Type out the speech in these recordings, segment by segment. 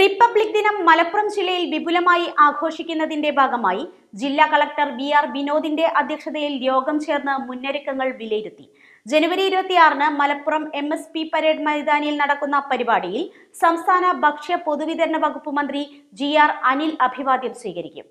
Republic ദിനം മലപ്പുറം ജില്ലയിൽ വിപുലമായി ആഘോഷിക്കുന്നതിന്റെ ഭാഗമായി ജില്ലാ കളക്ടർ വി ആർ വിനോദിന്റെ അധ്യക്ഷതയിൽ യോഗം ചേർന്ന് മുന്നൊരുക്കങ്ങൾ വിലയിരുത്തി. ജനുവരി ഇരുപത്തിയാറിന് Malappuram M S P parade മൈതാനിയിൽ നടക്കുന്ന പരിപാടിയിൽ സംസ്ഥാന ഭക്ഷ്യ പൊതുവിതരണ വകുപ്പ് മന്ത്രി ജി ആർ അനിൽ അഭിവാദ്യം സ്വീകരിക്കും.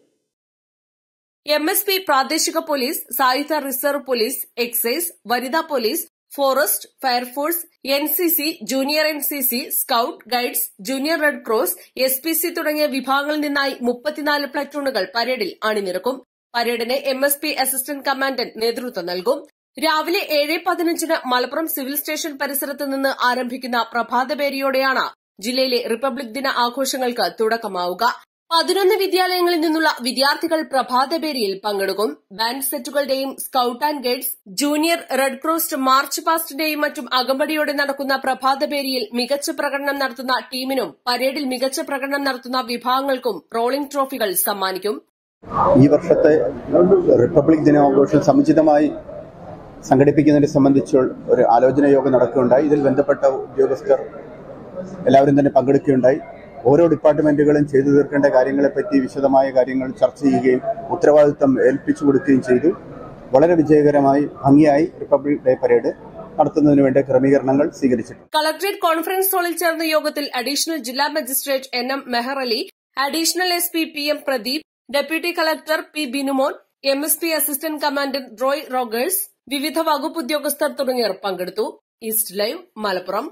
എം എസ് പി പ്രാദേശിക പോലീസ് സായുധ റിസർവ് പോലീസ് എക്സൈസ് വനിതാ police forest fire force N C C junior N C C scout guides junior red cross S P C തുടങ്ങിയ വിഭാഗങ്ങളിൽ നിന്നായി മുപ്പത്തിനാല് പ്ലറ്റൂണുകൾ പരേഡിൽ അണിനിരക്കും. പരേഡിന് M S P assistant commandant നേതൃത്വം നൽകും. രാവിലെ ഏഴ് പതിനഞ്ചിന് മലപ്പുറം സിവിൽ സ്റ്റേഷൻ പരിസരത്ത് നിന്ന് ആരംഭിക്കുന്ന പ്രഭാതപേരിയോടെയാണ് ജില്ലയിലെ റിപ്പബ്ലിക് ദിന ആഘോഷങ്ങൾക്ക് തുടക്കമാവുക. പതിനൊന്ന് വിദ്യാലയങ്ങളിൽ നിന്നുള്ള വിദ്യാർത്ഥികൾ പ്രഭാതപേരിയിൽ പങ്കെടുക്കും. Band സെറ്റുകളുടെയും scout and guides junior red cross march പാസ്റ്റിന്റെയും മറ്റും അകമ്പടിയോടെ നടക്കുന്ന പ്രഭാതപേരിയിൽ മികച്ച പ്രകടനം നടത്തുന്ന ടീമിനും പരേഡിൽ മികച്ച പ്രകടനം നടത്തുന്ന വിഭാഗങ്ങൾക്കും റോളിംഗ് ട്രോഫികൾ സമ്മാനിക്കും. ഈ വർഷത്തെ റിപ്പബ്ലിക് ദിനാഘോഷം സമുചിതമായി സംഘടിപ്പിക്കുന്നതിനെ സംബന്ധിച്ച് ഒരു ആലോചന യോഗം നടക്കുകയുണ്ടായി. ഇതിൽ ബന്ധപ്പെട്ട ഉദ്യോഗസ്ഥർ എല്ലാവരും തന്നെ പങ്കെടുക്കുകയുണ്ടായി. ഓരോ ഡിപ്പാർട്ട്മെന്റുകളും ചെയ്തു തീർക്കേണ്ട കാര്യങ്ങളെപ്പറ്റി വിശദമായ കാര്യങ്ങൾ ചർച്ച ചെയ്യുകയും ഉത്തരവാദിത്തം ഏൽപ്പിച്ചു കൊടുക്കുകയും ചെയ്തു. വളരെ വിജയകരമായി ഭംഗിയായി റിപ്പബ്ലിക് ഡേ പരേഡ് നടത്തുന്നതിന് വേണ്ട ക്രമീകരണങ്ങൾ സ്വീകരിച്ചിട്ടുണ്ട്. കളക്ടറേറ്റ് കോൺഫറൻസ് ഹാളിൽ ചേർന്ന യോഗത്തിൽ അഡീഷണൽ ജില്ലാ magistrate N M Mehar Ali additional S P P M Pradeep deputy collector P Binumon M S P assistant commandant Roy Rogers വിവിധ വകുപ്പ് ഉദ്യോഗസ്ഥർ തുടങ്ങിയവർ പങ്കെടുത്തു. East live Malappuram.